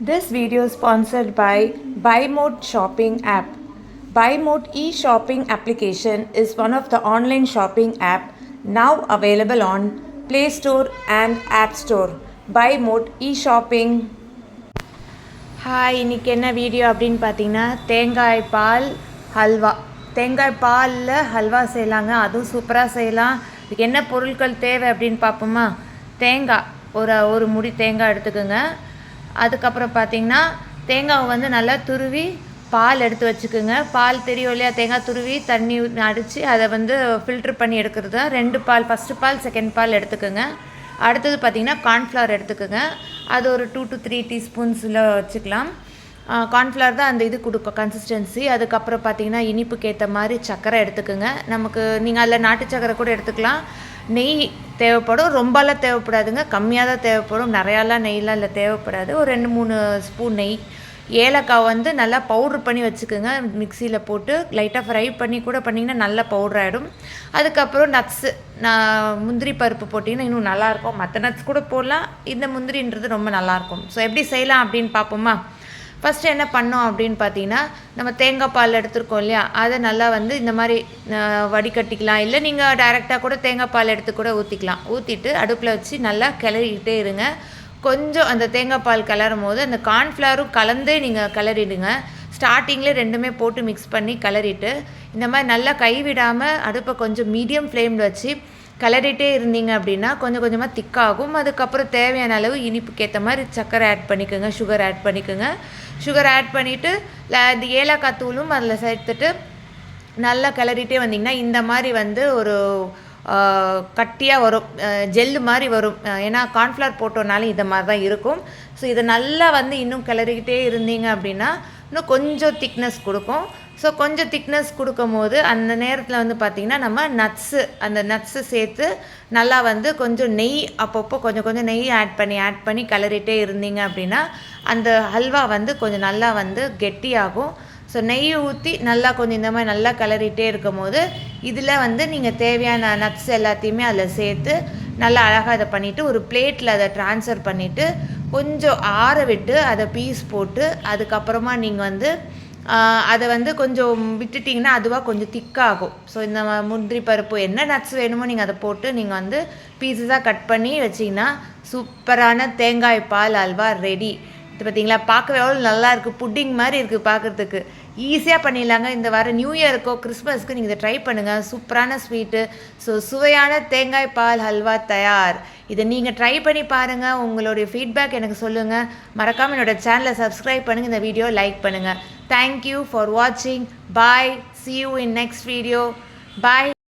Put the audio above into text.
This video is sponsored by BuyMode Shopping app. BuyMode e-shopping application is one of the online shopping app now available on Play Store and App Store. BuyMode e-shopping. Hi இன்றைக்கி என்ன video அப்படின்னு பார்த்தீங்கன்னா தேங்காய் பால் ஹல்வா தேங்காய் பாலில் ஹல்வா செய்யலாங்க அதுவும் சூப்பராக செய்யலாம் இதுக்கு என்ன பொருட்கள் தேவை அப்படின்னு பார்ப்போமா தேங்காய் ஒரு ஒரு முடி தேங்காய் எடுத்துக்கோங்க அதுக்கப்புறம் பார்த்தீங்கன்னா தேங்காவை வந்து நல்லா துருவி பால் எடுத்து வச்சுக்கோங்க. பால் தெரியும் இல்லையா? தேங்காய் துருவி தண்ணி அடித்து அதை வந்து ஃபில்ட்ரு பண்ணி எடுக்கிறது தான். ரெண்டு பால் ஃபஸ்ட்டு பால் செகண்ட் பால் எடுத்துக்கோங்க. அடுத்தது பார்த்திங்கன்னா கார்ன்ஃப்ளவர் எடுத்துக்கோங்க. அது ஒரு டூ டு த்ரீ டீஸ்பூன்ஸில் வச்சுக்கலாம். கார்ன்ஃப்ளவர் தான் அந்த இது கொடுக்கும் கன்சிஸ்டன்சி அதுக்கப்புறம் பார்த்தீங்கன்னா இனிப்புக்கு ஏற்ற மாதிரி சர்க்கரை எடுத்துக்கோங்க. நமக்கு நீங்கள் அதில் நாட்டு சக்கரை கூட எடுத்துக்கலாம். நெய் தேவைப்படும். ரொம்பலாம் தேவைப்படாதுங்க. கம்மியாக தான் தேவைப்படும். நிறையாலாம் நெய்லாம் இல்லை தேவைப்படாது. ஒரு ரெண்டு மூணு ஸ்பூன் நெய். ஏலக்காய் வந்து நல்லா பவுட்ரு பண்ணி வச்சுக்கோங்க. மிக்சியில் போட்டு லைட்டாக ஃப்ரை பண்ணி கூட பண்ணிங்கன்னா நல்லா பவுட்ரு ஆகிடும் அதுக்கப்புறம் நட்ஸு. நான் முந்திரி பருப்பு போட்டிங்கன்னா இன்னும் நல்லாயிருக்கும் மற்ற நட்ஸ் கூட போடலாம். இந்த முந்திரின்றது ரொம்ப நல்லாயிருக்கும் ஸோ எப்படி செய்யலாம் அப்படின்னு பார்ப்போமா? ஃபஸ்ட்டு என்ன பண்ணோம் அப்படின்னு பார்த்தீங்கன்னா நம்ம தேங்காய் பால் எடுத்துருக்கோம் இல்லையா? அதை நல்லா வந்து இந்த மாதிரி வடிகட்டிக்கலாம். இல்லை நீங்கள் டைரெக்டாக கூட தேங்காய் பால் எடுத்து கூட ஊற்றிக்கலாம் ஊற்றிட்டு அடுப்பில் வச்சு நல்லா கிளறிக்கிட்டே இருங்க. கொஞ்சம் அந்த தேங்காய் பால் கிளறும் போது அந்த கார்ன்ஃப்ளவரும் கலந்தே நீங்கள் கிளறிடுங்க. ஸ்டார்டிங்கில் ரெண்டுமே போட்டு மிக்ஸ் பண்ணி கிளறிட்டு இந்த மாதிரி நல்லா கைவிடாமல் அடுப்பை கொஞ்சம் மீடியம் ஃப்ளேமில் வச்சு கிளறிட்டே இருந்தீங்க அப்படின்னா கொஞ்சம் கொஞ்சமாக திக்காகும். அதுக்கப்புறம் தேவையான அளவு இனிப்புக்கு ஏற்ற மாதிரி சர்க்கரை ஆட் பண்ணிக்கோங்க சுகர் ஆட் பண்ணிக்கோங்க. சுகர் ஆட் பண்ணிவிட்டு இந்த ஏலக்காய் தூளும் அதில் சேர்த்துட்டு நல்லா கிளறிட்டே வந்தீங்கன்னா இந்த மாதிரி வந்து ஒரு கட்டியாக வரும். ஜெல்லு மாதிரி வரும். ஏன்னா கார்ன்ஃப்ளவர் போட்டோனாலும் இதை மாதிரி தான் இருக்கும். ஸோ இதை நல்லா வந்து இன்னும் கிளறிக்கிட்டே இருந்தீங்க அப்படின்னா இன்னும் கொஞ்சம் திக்னஸ் கொடுக்கும். ஸோ கொஞ்சம் திக்னஸ் கொடுக்கும் போது அந்த நேரத்தில் வந்து பார்த்திங்கன்னா நம்ம நட்ஸு அந்த நட்ஸு சேர்த்து நல்லா வந்து கொஞ்சம் நெய் அப்பப்போ கொஞ்சம் கொஞ்சம் நெய் ஆட் பண்ணி ஆட் பண்ணி கிளறிட்டே இருந்தீங்க அப்படின்னா அந்த ஹல்வா வந்து கொஞ்சம் நல்லா வந்து கெட்டியாகும். ஸோ நெய் ஊற்றி நல்லா கொஞ்சம் இந்த மாதிரி நல்லா கிளறிட்டே இருக்கும் போது இதில் வந்து நீங்கள் தேவையான நட்ஸ் எல்லாத்தையுமே அதில் சேர்த்து நல்லா அழகாக அதை பண்ணிவிட்டு ஒரு பிளேட்டில் அதை ட்ரான்ஸ்ஃபர் பண்ணிவிட்டு கொஞ்சம் ஆற விட்டு அதை பீஸ் போட்டு அதுக்கப்புறமா நீங்கள் வந்து அதை வந்து கொஞ்சம் விட்டுட்டிங்கன்னா அதுவாக கொஞ்சம் திக்காகும். ஸோ இந்த முந்திரி பருப்பு என்ன நட்ஸ் வேணுமோ நீங்கள் அதை போட்டு நீங்கள் வந்து பீஸஸாக கட் பண்ணி வச்சிங்கன்னா சூப்பரான தேங்காய் பால் அல்வா ரெடி இது பார்த்தீங்களா பார்க்கவே எவ்வளோ நல்லா இருக்குது புட்டிங் மாதிரி இருக்குது பார்க்குறதுக்கு ஈஸியாக பண்ணிடலாங்க. இந்த வாரம் நியூ இயருக்கோ கிறிஸ்மஸ்க்கு நீங்கள் இதை ட்ரை பண்ணுங்கள் சூப்பரான ஸ்வீட்டு ஸோ சுவையான தேங்காய் பால் ஹல்வா தயார். இதை நீங்கள் ட்ரை பண்ணி பாருங்கள் உங்களுடைய ஃபீட்பேக் எனக்கு சொல்லுங்கள் மறக்காமல் என்னோடய சேனலை சப்ஸ்கிரைப் பண்ணுங்கள் இந்த வீடியோ லைக் பண்ணுங்கள் Thank you for watching. Bye. See you in next video. Bye.